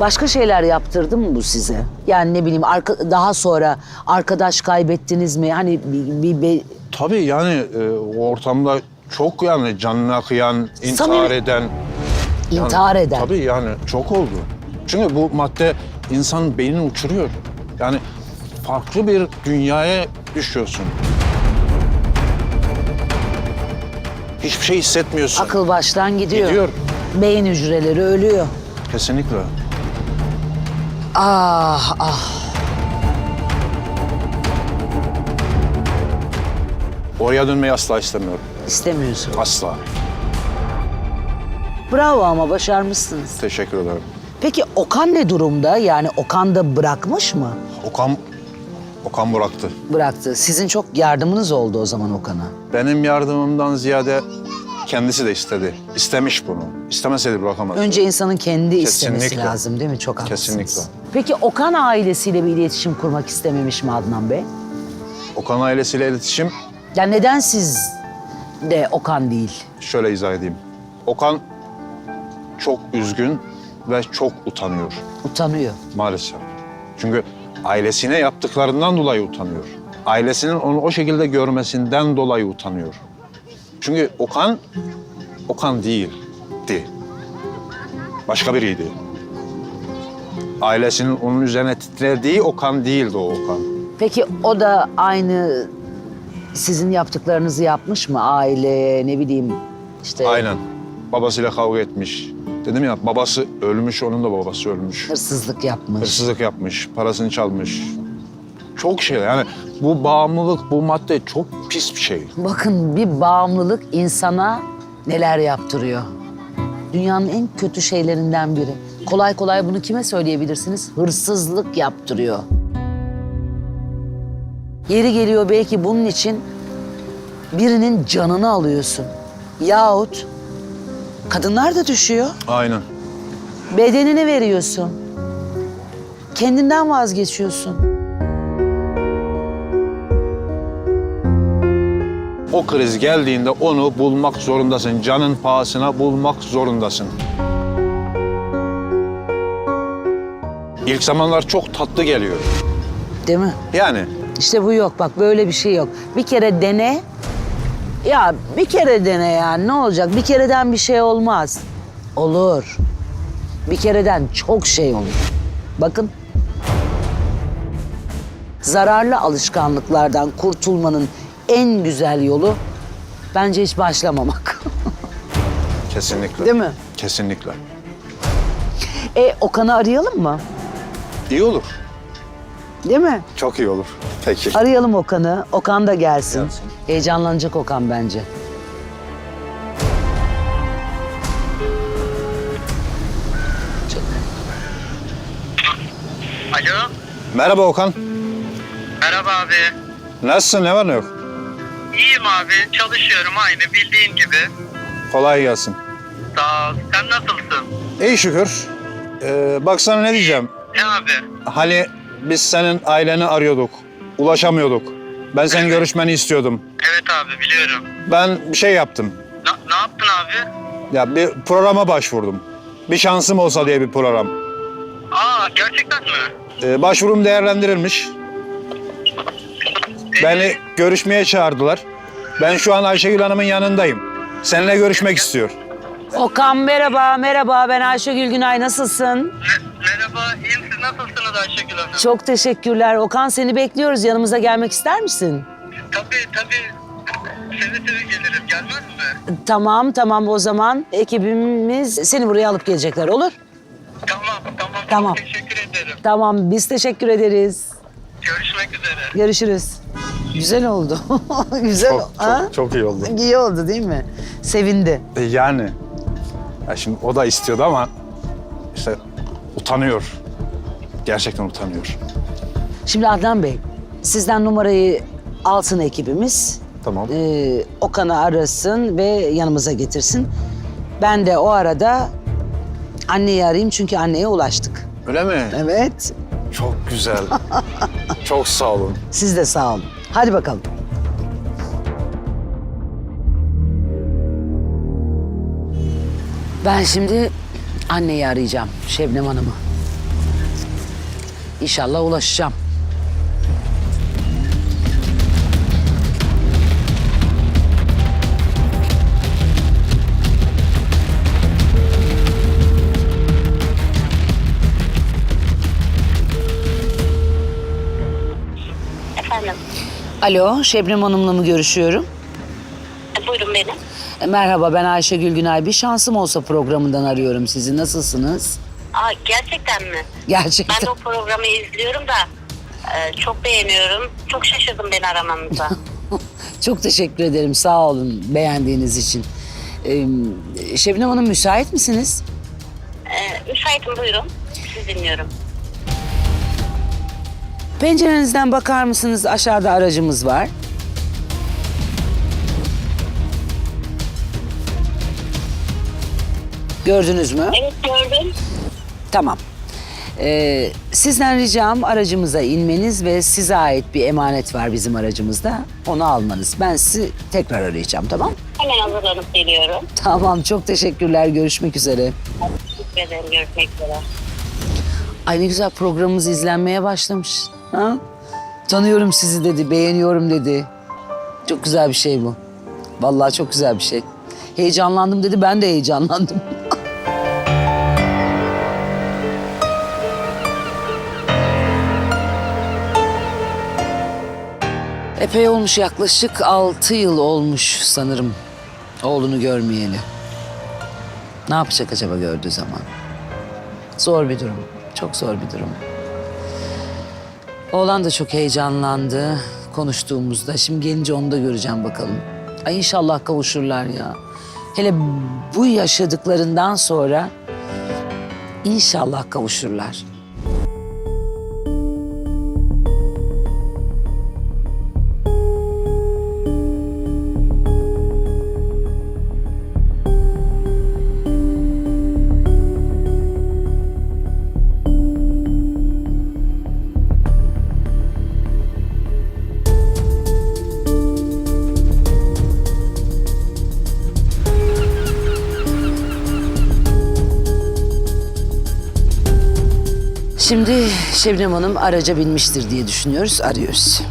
Başka şeyler yaptırdı mı bu size? Yani ne bileyim arka, daha sonra arkadaş kaybettiniz mi? Hani bir, bir- bir- Tabii yani e, o ortamda çok yani canına kıyan, intihar Samimi- eden. yani intihar eden. Tabii yani çok oldu. Çünkü bu madde insanın beynini uçuruyor. Yani farklı bir dünyaya düşüyorsun. Hiçbir şey hissetmiyorsun. Akıl baştan gidiyor. Gidiyor. Beyin hücreleri ölüyor. Kesinlikle. Ah ah. Oraya dönmeyi asla istemiyorum. istemiyorsun. Asla. Bravo ama başarmışsınız. Teşekkür ederim. Peki Okan ne durumda? Yani Okan da bırakmış mı? Okan, Okan bıraktı. Bıraktı. Sizin çok yardımınız oldu o zaman Okan'a. Benim yardımımdan ziyade kendisi de istedi. İstemiş bunu. İstemeseydi bırakamaz. Önce insanın kendi istemesi Kesinlikle. lazım değil mi? Çok haklısınız. Kesinlikle. Peki Okan ailesiyle bir iletişim kurmak istememiş mi Adnan Bey? Okan ailesiyle iletişim Ya neden siz de Okan değil? şöyle izah edeyim. Okan çok üzgün ve çok utanıyor Utanıyor. maalesef. Çünkü ailesine yaptıklarından dolayı utanıyor. Ailesinin onu o şekilde görmesinden dolayı utanıyor. Çünkü Okan, Okan değildi. Başka biriydi. Ailesinin onun üzerine titrediği Okan değildi o Okan. Peki o da aynı sizin yaptıklarınızı yapmış mı? Aile ne bileyim işte Aynen. Babasıyla kavga etmiş. Dedim ya babası ölmüş, onun da babası ölmüş. hırsızlık yapmış. Hırsızlık yapmış, parasını çalmış. Çok şey yani bu bağımlılık, bu madde çok pis bir şey. Bakın bir bağımlılık insana neler yaptırıyor. Dünyanın en kötü şeylerinden biri. Kolay kolay bunu kime söyleyebilirsiniz? Hırsızlık yaptırıyor. Yeri geliyor belki bunun için birinin canını alıyorsun. Yahut kadınlar da düşüyor. Aynen. Bedenini veriyorsun. Kendinden vazgeçiyorsun. O kriz geldiğinde onu bulmak zorundasın. Canın pahasına bulmak zorundasın. İlk zamanlar çok tatlı geliyor. Değil mi? Yani İşte bu yok bak böyle bir şey yok. Bir kere dene. Ya bir kere dene yani ne olacak? Bir kereden bir şey olmaz. Olur. Bir kereden çok şey olur. Bakın. Zararlı alışkanlıklardan kurtulmanın en güzel yolu bence hiç başlamamak. kesinlikle. Değil mi? Kesinlikle. E Okan'ı arayalım mı? İyi olur. Değil mi? Çok iyi olur. Peki. Arayalım Okan'ı. Okan da gelsin. Gelsin. Heyecanlanacak Okan bence. Çok. Alo. Merhaba Okan. Merhaba abi. Nasılsın? Ne var ne yok? İyiyim abi. Çalışıyorum aynı bildiğin gibi. Kolay gelsin. Sağ ol. Sen nasılsın? İyi şükür. Ee, bak sana ne diyeceğim. Ne abi? Hani biz senin aileni arıyorduk. Ulaşamıyorduk. Ben senin görüşmeni istiyordum. Evet abi biliyorum. Ben bir şey yaptım. Na- ne yaptın abi? Ya bir programa başvurdum. Bir şansım olsa diye bir program. Aa gerçekten mi? Ee, başvurum değerlendirilmiş. Beni görüşmeye çağırdılar. Ben şu an Ayşegül Hanım'ın yanındayım. Seninle görüşmek istiyor. Okan merhaba, merhaba. Ben Ayşegül Günay. Nasılsın? Me- merhaba. İyiyim siz nasılsınız Ayşegül Hanım? Çok teşekkürler. Okan seni bekliyoruz. Yanımıza gelmek ister misin? Tabii tabii. Seve seve gelirim. Gelmez mi? Tamam, tamam. O zaman ekibimiz seni buraya alıp gelecekler. Olur? Tamam tamam. Tamam. Çok teşekkür ederim. Tamam. Biz teşekkür ederiz. Görüşmek üzere. Görüşürüz. Güzel oldu. Güzel oldu. Ha? çok iyi oldu. İyi oldu değil mi? Sevindi. E, Yani. Ya şimdi o da istiyordu ama işte utanıyor. Gerçekten utanıyor. Şimdi Adnan Bey, sizden numarayı alsın ekibimiz. Tamam. Ee, Okan'ı arasın ve yanımıza getirsin. Ben de o arada anneyi arayayım çünkü anneye ulaştık. Öyle mi? Evet. Çok güzel. çok sağ olun. Siz de sağ olun. Hadi bakalım. Ben şimdi anneyi arayacağım Şebnem Hanım'ı. İnşallah ulaşacağım. Alo, Şebnem Hanım'la mı görüşüyorum? e, buyurun benim. E, Merhaba, ben Ayşegül Günay. Bir şansım olsa programından arıyorum sizi. Nasılsınız? Aa, gerçekten mi? Gerçekten. Ben de o programı izliyorum da e, çok beğeniyorum. Çok şaşırdım beni aramanıza. Çok teşekkür ederim. Sağ olun beğendiğiniz için. Ee, Şebnem Hanım müsait misiniz? müsaitim buyurun. Sizi dinliyorum. Pencerenizden bakar mısınız? Aşağıda aracımız var. Gördünüz mü? Evet gördüm. Tamam. Ee, sizden ricam aracımıza inmeniz ve size ait bir emanet var bizim aracımızda. Onu almanız. Ben sizi tekrar arayacağım tamam? Hemen hazırlanıp geliyorum. Tamam çok teşekkürler. Görüşmek üzere. Teşekkür ederim. Görüşmek üzere. Ay ne güzel programımız izlenmeye başlamış. Ha? Tanıyorum sizi dedi, beğeniyorum dedi. Çok güzel bir şey bu. Vallahi çok güzel bir şey. Heyecanlandım dedi, ben de heyecanlandım. Epey olmuş yaklaşık altı yıl olmuş sanırım oğlunu görmeyeli. Ne yapacak acaba gördüğü zaman? Zor bir durum. Çok zor bir durum. Oğlan da çok heyecanlandı konuştuğumuzda. Şimdi gelince onu da göreceğim bakalım. Ay inşallah kavuşurlar ya. Hele bu yaşadıklarından sonra inşallah kavuşurlar. Şimdi Şebnem Hanım araca binmiştir diye düşünüyoruz, arıyoruz.